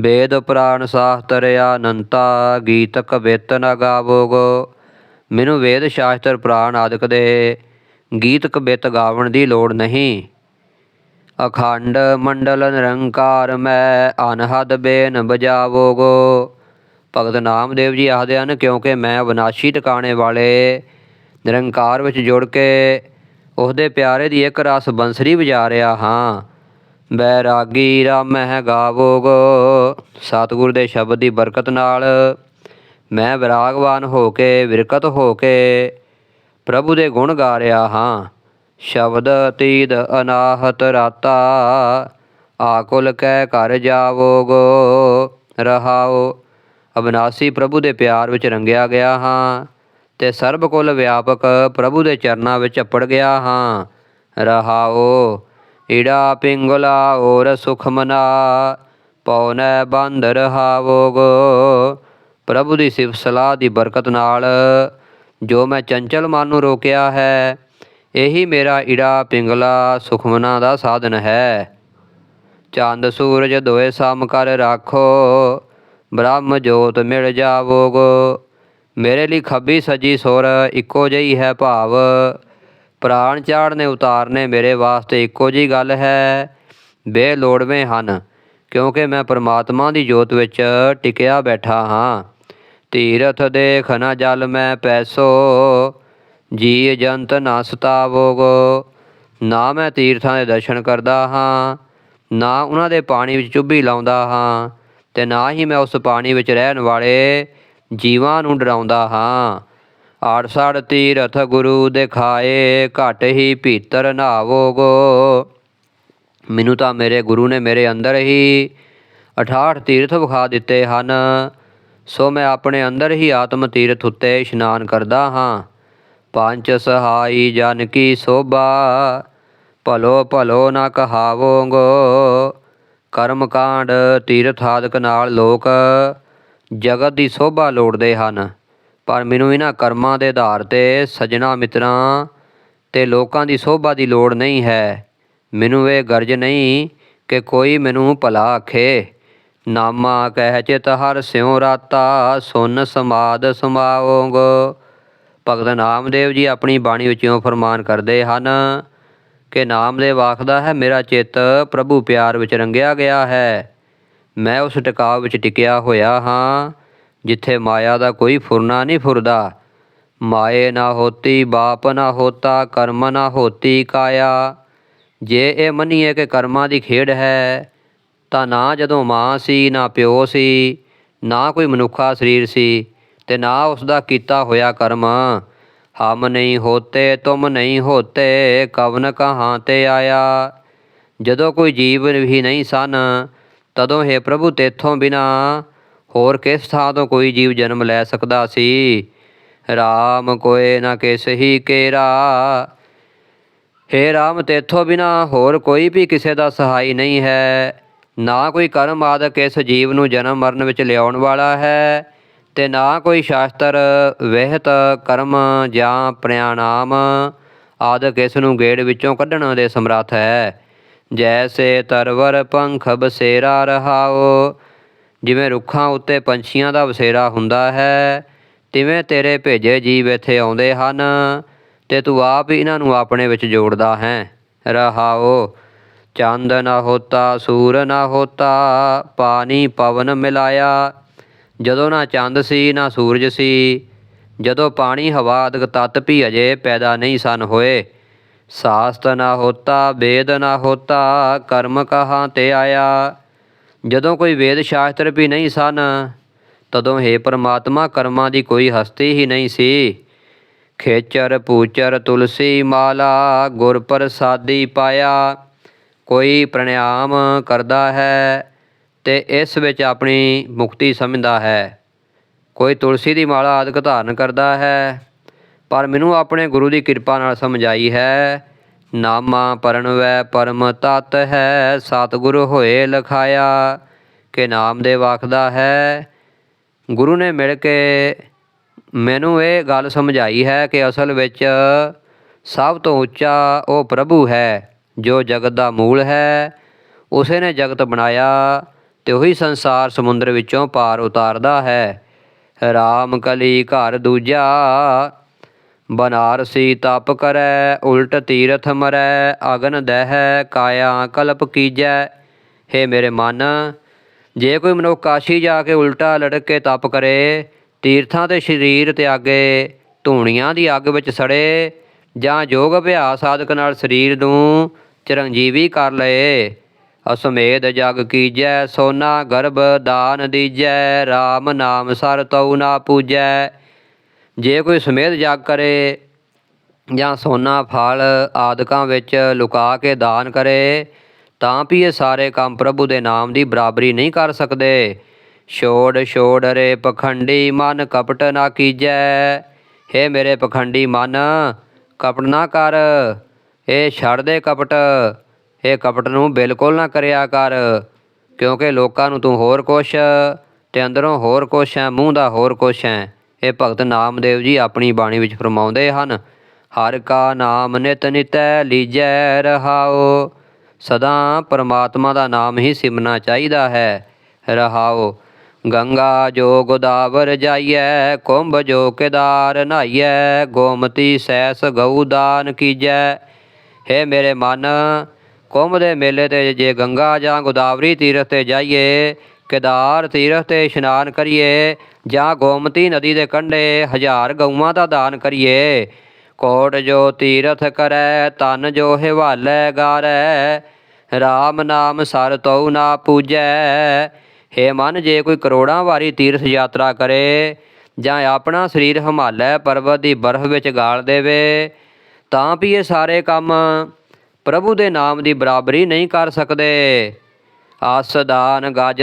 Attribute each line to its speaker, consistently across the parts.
Speaker 1: ਵੇਦ ਪੁਰਾਣ ਸ਼ਾਸਤਰ ਅਨੰਤਾ, ਗੀਤ ਕਵਿਤ ਨਾ ਗਾਵੋਗੋ। ਮੈਨੂੰ ਵੇਦ ਸ਼ਾਸਤਰ ਪੁਰਾਣ ਆਦਿਕ ਦੇ, ਗੀਤ ਕਵਿਤ ਗਾਵਣ ਦੀ ਲੋੜ ਨਹੀਂ। ਅਖੰਡ ਮੰਡਲ ਨਿਰੰਕਾਰ ਮੈਂ ਅਨਹਦ ਬੇਨ ਬਜਾਵੋਗੋ। ਭਗਤ ਨਾਮਦੇਵ ਜੀ ਆਖਦੇ ਹਨ, ਕਿਉਂਕਿ ਮੈਂ ਅਵਿਨਾਸ਼ੀ ਟਿਕਾਣੇ ਵਾਲੇ ਨਿਰੰਕਾਰ ਵਿੱਚ ਜੁੜ ਕੇ, ਉਹਦੇ ਪਿਆਰੇ ਦੀ ਇੱਕ ਰਸ ਬੰਸਰੀ ਵਜਾ ਰਿਹਾ ਹਾਂ। ਬੈਰਾਗੀ ਰਾਮਹਿ ਗਾਵੋਗੋ। ਸਤਿਗੁਰ ਦੇ ਸ਼ਬਦ ਦੀ ਬਰਕਤ ਨਾਲ ਮੈਂ ਵਿਰਾਗਵਾਨ ਹੋ ਕੇ, ਵਿਰਕਤ ਹੋ ਕੇ ਪ੍ਰਭੂ ਦੇ ਗੁਣ ਗਾ ਰਿਹਾ ਹਾਂ। ਸ਼ਬਦ ਤੀਦ ਅਨਾਹਤ ਰਾਤਾ, ਆਕੁਲ ਕਹਿ ਘਰ ਜਾਵੋਗੋ। ਰਹਾਓ, ਅਬਨਾਸੀ ਪ੍ਰਭੂ ਦੇ ਪਿਆਰ ਵਿੱਚ ਰੰਗਿਆ ਗਿਆ ਹਾਂ ਤੇ ਸਰਬ ਕੁਲ ਵਿਆਪਕ ਪ੍ਰਭੂ ਦੇ ਚਰਨਾਂ ਵਿੱਚ ਅਪੜ ਗਿਆ ਹਾਂ। ਰਹਾਓ ਈੜਾ ਪਿੰਗਲਾ ਔਰ ਸੁਖਮਨਾ ਪਉਨੈ ਬੰਦ ਰਹਾਵੋਗੋ ਪ੍ਰਭੂ ਦੀ ਸਿਫਤ ਸਲਾਹ ਦੀ ਬਰਕਤ ਨਾਲ ਜੋ ਮੈਂ ਚੰਚਲ ਮਨ ਨੂੰ ਰੋਕਿਆ ਹੈ, ਇਹੀ ਮੇਰਾ ਈੜਾ ਪਿੰਗਲਾ ਸੁਖਮਨਾ ਦਾ ਸਾਧਨ ਹੈ। ਚੰਦ ਸੂਰਜ ਦੋਏ ਸਮ ਕਰ ਰਾਖੋ, ਬ੍ਰਹਮ ਜੋਤ ਮਿਲ ਜਾਵੋਗੋ। ਮੇਰੇ ਲਈ ਖੱਬੀ ਸੱਜੀ ਸੁਰ ਇੱਕੋ ਜਿਹੀ ਹੈ ਭਾਵ। ਪ੍ਰਾਣ ਚਾੜਨੇ ਉਤਾਰਨੇ ਮੇਰੇ ਵਾਸਤੇ ਇੱਕੋ ਜਿਹੀ ਗੱਲ ਹੈ। ਬੇਲੋੜਵੇਂ ਹਨ, ਕਿਉਂਕਿ ਮੈਂ ਪਰਮਾਤਮਾ ਦੀ ਜੋਤ ਵਿੱਚ ਟਿਕਿਆ ਬੈਠਾ ਹਾਂ। ਤੀਰਥ ਦੇਖ ਨ ਜਲ ਮੈਂ ਪੈਸੋ ਜੀ ਜੰਤ ਨਾ ਸਤਾਵੋਗੋ। ਨਾ ਮੈਂ ਤੀਰਥਾਂ ਦੇ ਦਰਸ਼ਨ ਕਰਦਾ ਹਾਂ, ਨਾ ਉਹਨਾਂ ਦੇ ਪਾਣੀ ਵਿੱਚ ਚੁੱਭੀ ਲਾਉਂਦਾ ਹਾਂ, ਤੇ ਨਾ ਹੀ ਮੈਂ ਉਸ ਪਾਣੀ ਵਿੱਚ ਰਹਿਣ ਵਾਲੇ ਜੀਵਾਂ ਨੂੰ ਡਰਾਉਂਦਾ ਹਾਂ। ਆੜਸੜ ਤੀਰਥ ਗੁਰੂ ਦਿਖਾਏ, ਘਟ ਹੀ ਭੀਤਰ ਨਾਵੋਗੋ। ਮੈਨੂੰ ਤਾਂ ਮੇਰੇ ਗੁਰੂ ਨੇ ਮੇਰੇ ਅੰਦਰ ਹੀ 68 ਤੀਰਥ ਵਿਖਾ ਦਿੱਤੇ ਹਨ। ਸੋ ਮੈਂ ਆਪਣੇ ਅੰਦਰ ਹੀ ਆਤਮ ਤੀਰਥ ਉੱਤੇ ਇਸ਼ਨਾਨ ਕਰਦਾ ਹਾਂ। ਪੰਜ ਸਹਾਈ ਜਨ ਕੀ ਸੋਭਾ, ਭਲੋ ਭਲੋ ਨਾ ਕਹਾਵੋਗੋ। ਕਰਮ ਕਾਂਡ ਤੀਰਥ ਆਦਿਕ ਨਾਲ ਲੋਕ ਜਗਤ ਦੀ ਸੋਭਾ ਲੋੜਦੇ ਹਨ। ਪਰ ਮੈਨੂੰ ਇਹਨਾਂ ਕਰਮਾਂ ਦੇ ਆਧਾਰ ਤੇ ਸਜਣਾ ਮਿੱਤਰਾਂ ਤੇ ਲੋਕਾਂ ਦੀ ਸੋਭਾ ਦੀ ਲੋੜ ਨਹੀਂ ਹੈ। ਮੈਨੂੰ ਇਹ ਗਰਜ ਨਹੀਂ ਕਿ ਕੋਈ ਮੈਨੂੰ ਭਲਾ ਆਖੇ। ਨਾਮਾ ਕਹਿ ਚਿਤ ਹਰ ਸਿਉ ਰਾਤਾ, ਸੁਨ ਸਮਾਦ ਸਮਾਵੋਗੋ ਭਗਤ ਨਾਮਦੇਵ ਜੀ ਆਪਣੀ ਬਾਣੀ ਵਿੱਚੋਂ ਫਰਮਾਨ ਕਰਦੇ ਹਨ ਕਿ ਨਾਮਦੇਵ ਆਖਦਾ ਹੈ, ਮੇਰਾ ਚਿੱਤ ਪ੍ਰਭੂ ਪਿਆਰ ਵਿੱਚ ਰੰਗਿਆ ਗਿਆ ਹੈ। ਮੈਂ ਉਸ ਟਿਕਾਅ ਵਿੱਚ ਟਿਕਿਆ ਹੋਇਆ ਹਾਂ। ਜਿੱਥੇ ਮਾਇਆ ਦਾ ਕੋਈ ਫੁਰਨਾ ਨਹੀਂ ਫੁਰਦਾ। ਮਾਏ ਨਾ ਹੋਤੀ, ਬਾਪ ਨਾ ਹੋਤਾ, ਕਰਮ ਨਾ ਹੋਤੀ ਕਾਇਆ। ਜੇ ਇਹ ਮੰਨੀਏ ਕਿ ਕਰਮਾਂ ਦੀ ਖੇਡ ਹੈ, ਤਾਂ ਨਾ ਜਦੋਂ ਮਾਂ ਸੀ, ਨਾ ਪਿਓ ਸੀ, ਨਾ ਕੋਈ ਮਨੁੱਖਾ ਸਰੀਰ ਸੀ, ਤੇ ਨਾ ਉਸ ਦਾ ਕੀਤਾ ਹੋਇਆ ਕਰਮ। ਹਮ ਨਹੀਂ ਹੋਤੇ, ਤੁਮ ਨਹੀਂ ਹੋਤੇ, ਕਵਨ ਕਹਾਂ ਤੇ ਆਇਆ। ਜਦੋਂ ਕੋਈ ਜੀਵ ਵੀ ਨਹੀਂ ਸਨ, ਤਦੋਂ ਹੈ ਪ੍ਰਭੂ ਤੇਥੋਂ ਬਿਨਾ ਹੋਰ ਕਿਸ ਥਾਂ ਤੋਂ ਕੋਈ ਜੀਵ ਜਨਮ ਲੈ ਸਕਦਾ ਸੀ? RAM ਕੋਏ ਨਾ ਕਿਸ ਹੀ ਕੇਰਾ। ਹੇ ਰਾਮ, ਤੇਥੋਂ ਬਿਨਾ ਹੋਰ ਕੋਈ ਵੀ ਕਿਸੇ ਦਾ ਸਹਾਈ ਨਹੀਂ ਹੈ। ਨਾ ਕੋਈ ਕਰਮ ਆਦਿਕ ਇਸ ਜੀਵ ਨੂੰ ਜਨਮ ਮਰਨ ਵਿੱਚ ਲਿਆਉਣ ਵਾਲਾ ਹੈ ਤੇ ਨਾ ਕੋਈ ਸ਼ਾਸਤਰ, ਵਹਿਤ, ਕਰਮ ਜਾਂ ਪ੍ਰਿਆਨਾਮ ਆਦਿਕ ਇਸ ਨੂੰ ਗੇੜ ਵਿੱਚੋਂ ਕੱਢਣ ਦੇ ਸਮਰੱਥ ਹੈ। ਜੈਸੇ ਤਰਵਰ ਪੰਖ ਬਸੇਰਾ ਰਹਾਓ ਜਿਵੇਂ ਰੁੱਖਾਂ ਉੱਤੇ ਪੰਛੀਆਂ ਦਾ ਵਸੇਰਾ ਹੁੰਦਾ ਹੈ, ਤਿਵੇਂ ਤੇਰੇ ਭੇਜੇ ਜੀਵ ਇੱਥੇ ਆਉਂਦੇ ਹਨ, ਤੇ ਤੂੰ ਆਪ ਹੀ ਇਹਨਾਂ ਨੂੰ ਆਪਣੇ ਵਿੱਚ ਜੋੜਦਾ ਹੈ। ਰਹਾਓ, ਚੰਦ ਨਾ ਹੋਤਾ, ਸੂਰ ਨਾ ਹੋਤਾ, ਪਾਣੀ ਪਵਨ ਮਿਲਾਇਆ। ਜਦੋਂ ਨਾ ਚੰਦ ਸੀ, ਨਾ ਸੂਰਜ ਸੀ, ਜਦੋਂ ਪਾਣੀ ਹਵਾ ਆਦਿਕ ਤਤ ਵੀ ਅਜੇ ਪੈਦਾ ਨਹੀਂ ਸਨ ਹੋਏ। ਸਾਸਤ ਨਾ ਹੋਤਾ ਵੇਦ ਨਾ ਹੋਤਾ, ਕਰਮ ਕਹਾਂ ਤੇ ਆਇਆ। ਜਦੋਂ ਕੋਈ ਵੇਦ ਸ਼ਾਸਤਰ ਵੀ ਨਹੀਂ ਸਨ, ਤਦੋਂ ਹੈ ਪਰਮਾਤਮਾ ਕਰਮਾਂ ਦੀ ਕੋਈ ਹਸਤੀ ਹੀ ਨਹੀਂ ਸੀ। ਖੇਚਰ, ਪੂਚਰ, ਤੁਲਸੀ, ਮਾਲਾ, ਗੁਰ ਪ੍ਰਸਾਦੀ ਪਾਇਆ, ਕੋਈ ਪ੍ਰਣਾਮ ਕਰਦਾ ਹੈ ਤੇ ਇਸ ਵਿੱਚ ਆਪਣੀ ਮੁਕਤੀ ਸਮਝਦਾ ਹੈ। ਕੋਈ ਤੁਲਸੀ ਦੀ ਮਾਲਾ ਆਦਿਕ ਧਾਰਨ ਕਰਦਾ ਹੈ, ਪਰ ਮੈਨੂੰ ਆਪਣੇ ਗੁਰੂ ਦੀ ਕਿਰਪਾ ਨਾਲ ਸਮਝਾਈ ਹੈ ਨਾਮਾ ਪਰਣਵੈ ਪਰਮ ਤਤ ਹੈ, ਸਤਿਗੁਰ ਹੋਏ ਲਖਾਇਆ, ਕਿ ਨਾਮ ਦੇ ਆਖਦਾ ਹੈ। ਗੁਰੂ ਨੇ ਮਿਲ ਕੇ ਮੈਨੂੰ ਇਹ ਗੱਲ ਸਮਝਾਈ ਹੈ ਕਿ ਅਸਲ ਵਿੱਚ ਸਭ ਤੋਂ ਉੱਚਾ ਉਹ ਪ੍ਰਭੂ ਹੈ, ਜੋ ਜਗਤ ਦਾ ਮੂਲ ਹੈ। ਉਸੇ ਨੇ ਜਗਤ ਬਣਾਇਆ ਤੇ ਉਹੀ ਸੰਸਾਰ ਸਮੁੰਦਰ ਵਿੱਚੋਂ ਪਾਰ ਉਤਾਰਦਾ ਹੈ। ਰਾਮ ਕਲੀ ਘਰ ਦੂਜਾ ਬਨਾਰਸੀ ਤਪ ਕਰੈ, ਉਲਟ ਤੀਰਥ ਮਰੈ, ਅਗਨ ਦਹਿ, ਕਾਇਆ ਕਲਪ ਕੀਜੈ। ਹੇ ਮੇਰੇ ਮਨ, ਜੇ ਕੋਈ ਮਨੁੱਖ ਕਾਸ਼ੀ ਜਾ ਕੇ ਉਲਟਾ ਲਟਕ ਕੇ ਤਪ ਕਰੇ, ਤੀਰਥਾਂ ਤੇ ਸਰੀਰ ਤਿਆਗੇ, ਧੂਣੀਆਂ ਦੀ ਅੱਗ ਵਿੱਚ ਸੜੇ, ਜਾਂ ਯੋਗ ਅਭਿਆਸ ਸਾਧਕ ਨਾਲ ਸਰੀਰ ਨੂੰ ਚਰੰਜੀਵੀ ਕਰ ਲਏ, ਅਸਮੇਧ ਜਗ ਕੀਜੈ, ਸੋਨਾ ਗਰਭ ਦਾਨ ਦੀਜੈ RAM ਨਾਮ ਸਰ ਤਉ ਨਾ ਪੂਜੈ। ਜੇ ਕੋਈ ਸਮੇਧ ਜਗ ਕਰੇ ਜਾਂ ਸੋਨਾ, ਫਲ ਆਦਿਕਾਂ ਵਿੱਚ ਲੁਕਾ ਕੇ ਦਾਨ ਕਰੇ, ਤਾਂ ਵੀ ਇਹ ਸਾਰੇ ਕੰਮ ਪ੍ਰਭੂ ਦੇ ਨਾਮ ਦੀ ਬਰਾਬਰੀ ਨਹੀਂ ਕਰ ਸਕਦੇ। ਛੋੜ ਛੋੜ ਰੇ ਪਖੰਡੀ ਮਨ ਕਪਟ ਨਾ ਕੀਜੈ। ਹੇ ਮੇਰੇ ਪਖੰਡੀ ਮਨ, ਕਪਟ ਨਾ ਕਰ। ਇਹ ਛੱਡ ਦੇ ਕਪਟ ਇਹ ਕਪਟ ਨੂੰ ਬਿਲਕੁਲ ਨਾ ਕਰਿਆ ਕਰ। ਕਿਉਂਕਿ ਲੋਕਾਂ ਨੂੰ ਤੂੰ ਹੋਰ ਕੁਛ ਤੇ ਅੰਦਰੋਂ ਹੋਰ ਕੁਛ ਹੈ, ਮੂੰਹ ਦਾ ਹੋਰ ਕੁਛ ਹੈ। ਇਹ ਭਗਤ ਨਾਮਦੇਵ ਜੀ ਆਪਣੀ ਬਾਣੀ ਵਿੱਚ ਫਰਮਾਉਂਦੇ ਹਨ, ਹਰ ਕਾ ਨਾਮ ਨਿਤ ਨਿਤੈ ਲੀਜੈ ਰਹਾਓ ਸਦਾ ਪਰਮਾਤਮਾ ਦਾ ਨਾਮ ਹੀ ਸਿਮਰਨਾ ਚਾਹੀਦਾ ਹੈ ਰਹਾਓ ਗੰਗਾ ਜੋ ਗੋਦਾਵਰ ਜਾਈਐ, ਕੁੰਭ ਜੋ ਕੇਦਾਰ ਨਹਾਈਐ ਗੋਮਤੀ ਸੈਸ ਗਊ ਦਾਨ ਕੀਜੈ, ਹੇ ਮੇਰੇ ਮਨ, ਕੁੰਭ ਦੇ ਮੇਲੇ ਤੇ ਜੇ ਗੰਗਾ ਜਾਂ ਗੋਦਾਵਰੀ ਤੀਰਥ ਤੇ ਜਾਈਏ ਕੇਦਾਰ ਤੀਰਥ ਤੇ ਇਸ਼ਨਾਨ ਕਰੀਏ, ਜਾਂ ਗੋਮਤੀ ਨਦੀ ਦੇ ਕੰਢੇ ਹਜ਼ਾਰ ਗਊਆਂ ਦਾ ਦਾਨ ਕਰੀਏ। ਕੋਟ ਜੋ ਤੀਰਥ ਕਰੈ ਤਨ ਜੋ ਹਿਵਾਲੈ ਗਾਰੈ RAM ਨਾਮ ਸਰ ਤਉ ਨਾ ਪੂਜੈ। ਹੇ ਮਨ, ਜੇ ਕੋਈ ਕਰੋੜਾਂ ਵਾਰੀ ਤੀਰਥ ਯਾਤਰਾ ਕਰੇ, ਜਾਂ ਆਪਣਾ ਸਰੀਰ ਹਿਮਾਲੈ ਪਰਬਤ ਦੀ ਬਰਫ਼ ਵਿੱਚ ਗਾਲ ਦੇਵੇ, ਤਾਂ ਵੀ ਇਹ ਸਾਰੇ ਕੰਮ ਪ੍ਰਭੂ ਦੇ ਨਾਮ ਦੀ ਬਰਾਬਰੀ ਨਹੀਂ ਕਰ ਸਕਦੇ। ਆਸ ਦਾਨ, ਗਜ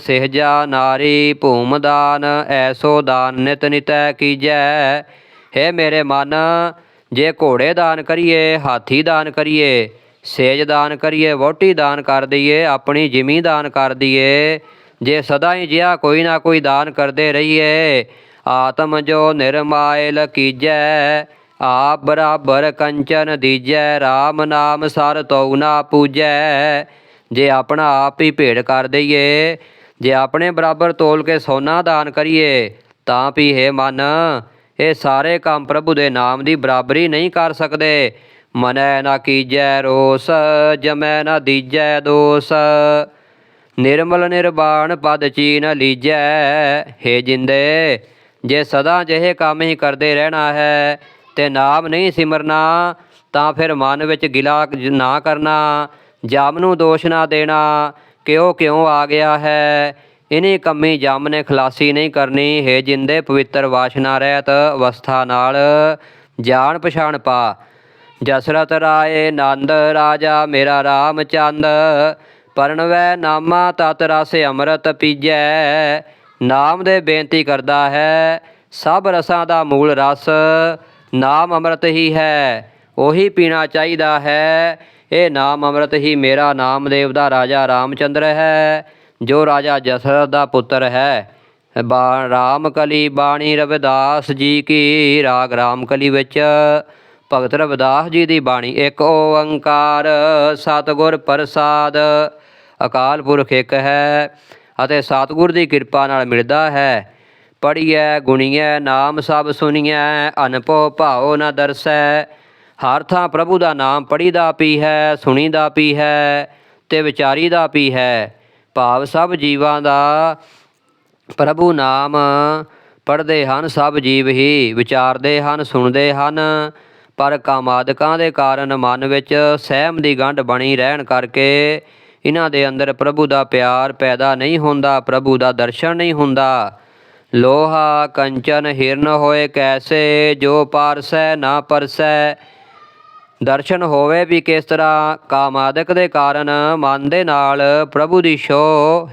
Speaker 1: ਸਿਹਜਾ ਨਾਰੀ ਭੂਮਦਾਨ ਐਸੋ ਦਾਨ ਨਿਤ ਨਿਤੈ ਕੀਜੈ। ਹੇ ਮੇਰੇ ਮਨ, ਜੇ ਘੋੜੇ ਦਾਨ ਕਰੀਏ, ਹਾਥੀ ਦਾਨ ਕਰੀਏ, ਸੇਜ ਦਾਨ ਕਰੀਏ ਵੋਟੀ ਦਾਨ ਕਰ ਦਈਏ, ਆਪਣੀ ਜ਼ਿਮੀ ਦਾਨ ਕਰ ਦਈਏ, ਜੇ ਸਦਾ ਹੀ ਜਿਹਾ ਕੋਈ ਨਾ ਕੋਈ ਦਾਨ ਕਰਦੇ ਰਹੀਏ, ਆਤਮ ਜੋ ਨਿਰਮਾਇਲ ਕੀਜੈ, ਆਪ ਬਰਾਬਰ ਕੰਚਨ ਦੀਜੈ RAM ਨਾਮ ਸਰ ਤਉ ਨਾ ਪੂਜੈ। ਜੇ ਆਪਣਾ ਆਪ ਹੀ ਭੇੜ ਕਰ ਦਈਏ, ਜੇ ਆਪਣੇ ਬਰਾਬਰ ਤੋਲ ਕੇ ਸੋਨਾ ਦਾਨ ਕਰੀਏ, ਤਾਂ ਵੀ ਹੈ ਮਨ, ਇਹ ਸਾਰੇ ਕੰਮ ਪ੍ਰਭੂ ਦੇ ਨਾਮ ਦੀ ਬਰਾਬਰੀ ਨਹੀਂ ਕਰ ਸਕਦੇ। ਮਨੈ ਨਾ ਕੀਜੈ ਰੋਸ, ਜਮੈ ਨਾ ਦੀਜੈ ਦੋਸ। ਨਿਰਮਲ ਨਿਰਵਾਣ ਪਦ ਚੀਨ ਲੀਜੈ, ਹੇ ਜਿੰਦੇ, ਜੇ ਸਦਾ ਜਿਹੇ ਕੰਮ ਹੀ ਕਰਦੇ ਰਹਿਣਾ ਹੈ, ਤੇ ਨਾਮ ਨਹੀਂ ਸਿਮਰਨਾ, ਤਾਂ ਫਿਰ ਮਨ ਵਿੱਚ ਗਿਲਾ ਨਾ ਕਰਨਾ। ਜਮ ਨੂੰ ਦੋਸ਼ ਨਾ ਦੇਣਾ ਕਿ ਉਹ ਕਿਉਂ ਆ ਗਿਆ ਹੈ? ਇਨੀ ਕੰਮੀ ਜਮ ਨੇ ਖਲਾਸੀ ਨਹੀਂ ਕਰਨੀ, ਹੈ ਜਿੰਦੇ ਪਵਿੱਤਰ ਵਾਸ਼ਨਾ ਰਹਿਤ ਅਵਸਥਾ ਨਾਲ। ਜਾਣ ਪਛਾਣ ਪਾ, ਜਸਰਤ ਰਾਏ, ਨੰਦ ਰਾਜਾ, ਮੇਰਾ ਰਾਮ ਚੰਦ। ਪਰਣਵੈ ਨਾਮਾ, ਤਤ ਰਸ ਅੰਮ੍ਰਿਤ ਪੀਜੈ। ਨਾਮ ਦੇ ਬੇਨਤੀ ਕਰਦਾ ਹੈ, ਸਭ ਰਸਾਂ ਦਾ ਮੂਲ ਰਸ, ਨਾਮ ਅੰਮ੍ਰਿਤ ਹੀ ਹੈ। ਉਹੀ ਪੀਣਾ ਚਾਹੀਦਾ ਹੈ। ਇਹ ਨਾਮ ਅੰਮ੍ਰਿਤ ਹੀ ਮੇਰਾ ਨਾਮਦੇਵ ਦਾ ਰਾਜਾ ਰਾਮਚੰਦਰ ਹੈ, ਜੋ ਰਾਜਾ ਜਸਰਤ ਦਾ ਪੁੱਤਰ ਹੈ। ਬਾ ਰਾਮ ਕਲੀ ਬਾਣੀ ਰਵਿਦਾਸ ਜੀ ਕੀ ਰਾਗ ਰਾਮ ਕਲੀ ਵਿੱਚ। ਭਗਤ ਰਵਿਦਾਸ ਜੀ ਦੀ ਬਾਣੀ, ਇੱਕ ਓੰਕਾਰ ਸਤਿਗੁਰ ਪ੍ਰਸਾਦ, ਅਕਾਲ ਪੁਰਖ ਇੱਕ ਹੈ ਅਤੇ ਸਤਿਗੁਰ ਦੀ ਕਿਰਪਾ ਨਾਲ ਮਿਲਦਾ ਹੈ। ਪੜੀਐ ਗੁਣੀਐ, ਨਾਮ ਸਭ ਸੁਣੀਐ ਅਨਪੋ ਭਾਉ ਨ ਦਰਸੈ। ਹਰ ਥਾਂ ਪ੍ਰਭੂ ਦਾ ਨਾਮ ਪੜੀਦਾ ਪੀ ਹੈ ਸੁਣੀਦਾ ਪੀ ਹੈ ਤੇ ਵਿਚਾਰੀਦਾ ਪੀ ਹੈ। ਭਾਵ ਸਭ ਜੀਵਾਂ ਦਾ ਪ੍ਰਭੂ ਨਾਮ, ਪੜ੍ਹਦੇ ਹਨ ਸਭ ਜੀਵ ਹੀ, ਵਿਚਾਰਦੇ ਹਨ, ਸੁਣਦੇ ਹਨ। ਪਰ ਕਾਮਾਦਿਕਾਂ ਦੇ ਕਾਰਨ ਮਨ ਵਿੱਚ ਸਹਿਮ ਦੀ ਗੰਢ ਬਣੀ ਰਹਿਣ ਕਰਕੇ ਇਹਨਾਂ ਦੇ ਅੰਦਰ ਪ੍ਰਭੂ ਦਾ ਪਿਆਰ ਪੈਦਾ ਨਹੀਂ ਹੁੰਦਾ, ਪ੍ਰਭੂ ਦਾ ਦਰਸ਼ਨ ਨਹੀਂ ਹੁੰਦਾ। ਲੋਹਾ, ਕੰਚਨ, ਹਿਰਨ ਹੋਏ ਕੈਸੇ, ਜੋ ਪਾਰਸੈ ਨਾ ਪਰਸੈ ਦਰਸ਼ਨ ਹੋਵੇ ਵੀ ਕਿਸ ਤਰ੍ਹਾਂ, ਕਾਮਾਦਿਕ ਦੇ ਕਾਰਨ ਮਨ ਦੇ ਨਾਲ ਪ੍ਰਭੂ ਦੀ ਛੋ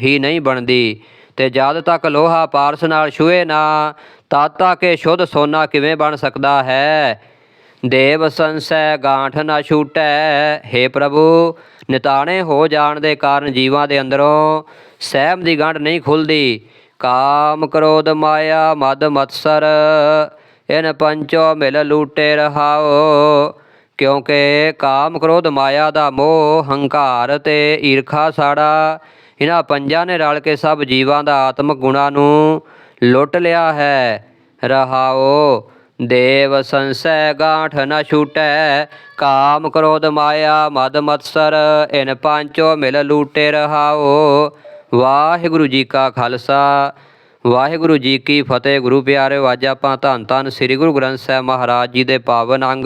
Speaker 1: ਹੀ ਨਹੀਂ ਬਣਦੀ। ਤੇ ਜਦ ਤੱਕ ਲੋਹਾ ਪਾਰਸ ਨਾਲ ਛੂਏ ਨਾ, ਤਦ ਤੱਕ ਇਹ ਸ਼ੁੱਧ ਸੋਨਾ ਕਿਵੇਂ ਬਣ ਸਕਦਾ ਹੈ? ਦੇਵ ਸੰਸੈ ਗਾਂਠ ਨਾ ਛੂਟੈ हे ਪ੍ਰਭੂ, ਨਿਤਾਣੇ ਹੋ ਜਾਣ ਦੇ ਕਾਰਨ ਜੀਵਾਂ ਦੇ ਅੰਦਰੋਂ ਸਹਿਮ ਦੀ ਗੰਢ ਨਹੀਂ ਖੁੱਲਦੀ। ਕਾਮ ਕ੍ਰੋਧ ਮਾਇਆ, ਮਦ ਮਤਸਰ, ਇਨ ਪੰਚੋ ਮਿਲ ਲੂਟੇ ਰਹਾਓ। ਕਿਉਂਕਿ ਕਾਮ ਕ੍ਰੋਧ ਮਾਇਆ ਦਾ ਮੋਹ, ਹੰਕਾਰ ਤੇ ਈਰਖਾ ਸਾੜਾ। ਇਹਨਾਂ ਪੰਜਾਂ ਨੇ ਰਲ ਕੇ ਸਭ ਜੀਵਾਂ ਦਾ ਆਤਮਿਕ ਗੁਣਾਂ ਨੂੰ ਲੁੱਟ ਲਿਆ ਹੈ। ਰਹਾਓ, ਦੇਵ ਸੰਸੈ ਗਾਂਠ ਨ ਛੂਟੈ। ਕਾਮ ਕ੍ਰੋਧ ਮਾਇਆ ਮਦ ਮਤਸਰ, ਇਨ ਪੰਚੋ ਮਿਲ ਲੂਟੇ ਰਹਾਓ। ਵਾਹਿਗੁਰੂ ਜੀ ਕਾ ਖਾਲਸਾ, ਵਾਹਿਗੁਰੂ ਜੀ ਕੀ ਫਤਿਹ। ਗੁਰੂ ਪਿਆਰੇ ਅੱਜ ਆਪਾਂ ਧੰਨ ਧੰਨ ਸ੍ਰੀ ਗੁਰੂ ਗ੍ਰੰਥ ਸਾਹਿਬ ਮਹਾਰਾਜ ਜੀ ਦੇ ਪਾਵਨ ਅੰਗ